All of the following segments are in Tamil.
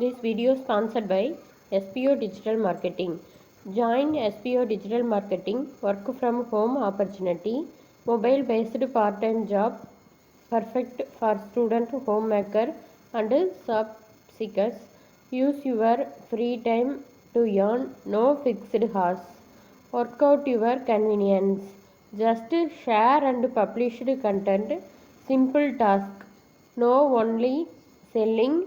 This video is sponsored by SPO Digital Marketing. Join SPO Digital Marketing work from home opportunity, mobile based part time job, perfect for student, homemaker, and job seekers. Use your free time to earn no fixed hours. Work out your convenience. Just share and publish content. Simple task. No only selling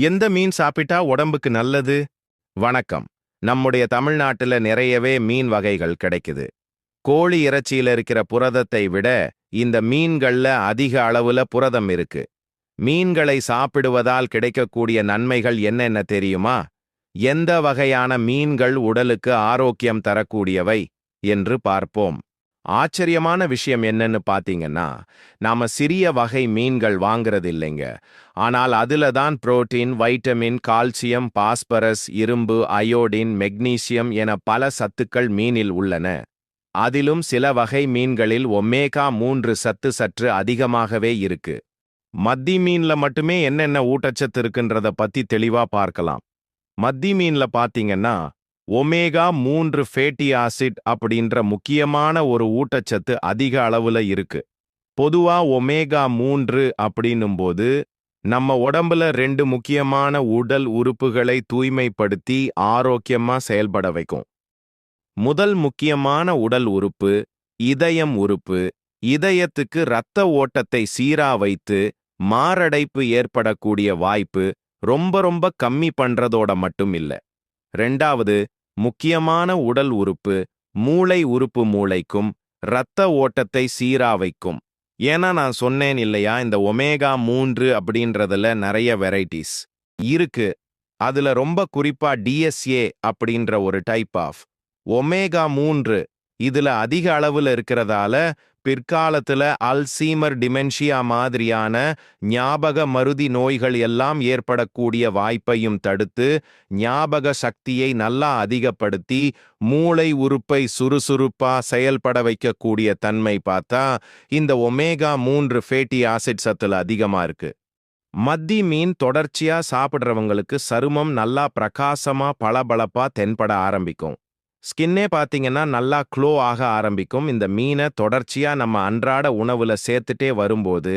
எந்த மீன் சாப்பிட்டா உடம்புக்கு நல்லது? வணக்கம். நம்முடைய தமிழ்நாட்டுல நிறையவே மீன் வகைகள் கிடைக்குது. கோழி இறைச்சியில இருக்கிற புரதத்தை விட இந்த மீன்கள்ல அதிக அளவுல புரதம் இருக்கு. மீன்களை சாப்பிடுவதால் கிடைக்கக்கூடிய நன்மைகள் என்னென்ன தெரியுமா? எந்த வகையான மீன்கள் உடலுக்கு ஆரோக்கியம் தரக்கூடியவை? என்று பார்ப்போம். ஆச்சரியமான விஷயம் என்னன்னு பாத்தீங்கன்னா நாம சிறிய வகை மீன்கள் வாங்குறது இல்லைங்க ஆனால் அதுல தான் புரோட்டீன் வைட்டமின் கால்சியம் பாஸ்பரஸ் இரும்பு அயோடின் மெக்னீசியம் என பல சத்துக்கள் மீனில் உள்ளன. அதிலும் சில வகை மீன்களில் ஒமேகா மூன்று சத்து சற்று அதிகமாகவே இருக்கு. மத்தி மீன்ல மட்டுமே என்னென்ன ஊட்டச்சத்து இருக்குன்றத பத்தி தெளிவா பார்க்கலாம். மத்தி மீன்ல பாத்தீங்கன்னா ஒமேகா மூன்று ஃபேட்டி ஆசிட் அப்படின்ற முக்கியமான ஒரு ஊட்டச்சத்து அதிக அளவுல இருக்கு. பொதுவா ஒமேகா மூன்று அப்படின்னும்போது நம்ம உடம்புல ரெண்டு முக்கியமான உடல் உறுப்புகளை தூய்மைப்படுத்தி ஆரோக்கியமா செயல்பட வைக்கும். முதல் முக்கியமான உடல் உறுப்பு இதயம் உறுப்பு. இதயத்துக்கு இரத்த ஓட்டத்தை சீரா வைத்து மாரடைப்பு ஏற்படக்கூடிய வாய்ப்பு ரொம்ப ரொம்ப கம்மி பண்றதோட மட்டும் இல்ல. ரெண்டாவது முக்கியமான உடல் உறுப்பு மூளை உறுப்பு மூளைக்கும் இரத்த ஓட்டத்தை சீரா வைக்கும். ஏன்னா நான் சொன்னேன் இல்லையா இந்த ஒமேகா மூன்று அப்படின்றதுல நிறைய வெரைட்டிஸ் இருக்கு. அதுல ரொம்ப குறிப்பா டிஎஸ்ஏ அப்படின்ற ஒரு டைப் ஆஃப் ஒமேகா மூன்று இதுல அதிக அளவுல இருக்கிறதால பிற்காலத்துல அல்சீமர் டிமென்ஷியா மாதிரியான ஞாபக மருதி நோய்கள் எல்லாம் ஏற்படக்கூடிய வாய்ப்பையும் தடுத்து ஞாபக சக்தியை நல்லா அதிகப்படுத்தி மூளை உறுப்பை சுறுசுறுப்பா செயல்பட வைக்கக்கூடிய தன்மை பார்த்தா இந்த ஒமேகா மூன்று ஃபேட்டி ஆசிட் சத்துல அதிகமா இருக்கு. மத்தி மீன் தொடர்ச்சியா சாப்பிடுறவங்களுக்கு சருமம் நல்லா பிரகாசமா பளபளப்பா தென்பட ஆரம்பிக்கும். ஸ்கின்னே பாத்தீங்கன்னா நல்லா க்ளோ ஆக ஆரம்பிக்கும். இந்த மீனை தொடர்ச்சியா நம்ம அன்றாட உணவுல சேர்த்துட்டே வரும்போது